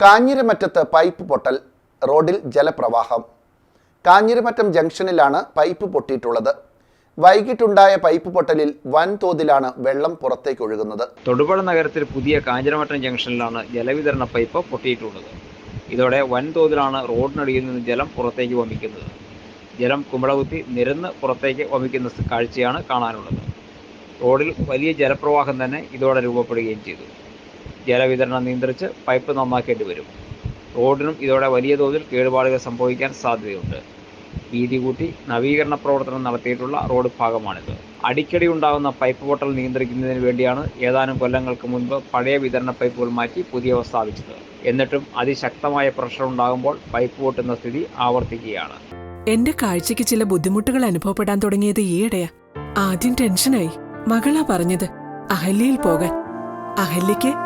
കാഞ്ഞിരമറ്റത്ത് pipe പൊട്ടൽ റോഡിൽ ജലപ്രവാഹം. കാഞ്ഞിരമറ്റം ജംഗ്ഷനിലാണ് പൈപ്പ് പൊട്ടിയിട്ടുള്ളത്. വൈകിട്ടുണ്ടായ പൈപ്പ് പൊട്ടലിൽ വൻതോതിലാണ് വെള്ളം പുറത്തേക്ക് ഒഴുകുന്നത്. തൊടുപുഴ നഗരത്തിൽ പുതിയ കാഞ്ഞിരമറ്റം ജംഗ്ഷനിലാണ് ജലവിതരണ പൈപ്പ് പൊട്ടിയിട്ടുള്ളത്. ഇതോടെ വൻതോതിലാണ് റോഡിനടിയിൽ നിന്ന് ജലം പുറത്തേക്ക് വമിക്കുന്നത്. ജലം കുമ്പളകുത്തി നിരന്ന് പുറത്തേക്ക് വമിക്കുന്ന കാഴ്ചയാണ് കാണാനുള്ളത്. റോഡിൽ വലിയ ജലപ്രവാഹം തന്നെ ഇതോടെ രൂപപ്പെടുകയും ചെയ്തു. ജലവിതരണം നിയന്ത്രിച്ച് പൈപ്പ് നന്നാക്കേണ്ടി വരും. റോഡിനും ഇതോടെ വലിയ തോതിൽ കേടുപാടുകൾ സംഭവിക്കാൻ സാധ്യതയുണ്ട്. വീതി കൂട്ടി നവീകരണ പ്രവർത്തനം നടത്തിയിട്ടുള്ള റോഡ് ഭാഗമാണിത്. അടിക്കടി ഉണ്ടാകുന്ന പൈപ്പ് പൊട്ടൽ നിയന്ത്രിക്കുന്നതിന് വേണ്ടിയാണ് ഏതാനും കൊല്ലങ്ങൾക്ക് മുൻപ് പഴയ വിതരണ പൈപ്പുകൾ മാറ്റി പുതിയവ സ്ഥാപിച്ചത്. എന്നിട്ടും അതിശക്തമായ പ്രഷർ ഉണ്ടാകുമ്പോൾ പൈപ്പ് പൊട്ടുന്ന സ്ഥിതി ആവർത്തിക്കുകയാണ്. എന്റെ കാഴ്ചയ്ക്ക് ചില ബുദ്ധിമുട്ടുകൾ അനുഭവപ്പെടാൻ തുടങ്ങിയത് ഈയിടെയാ. ആദ്യം ടെൻഷനായി മകളാ പറഞ്ഞത് അഹല്യയിൽ പോകാൻ. അഹല്യയ്ക്ക്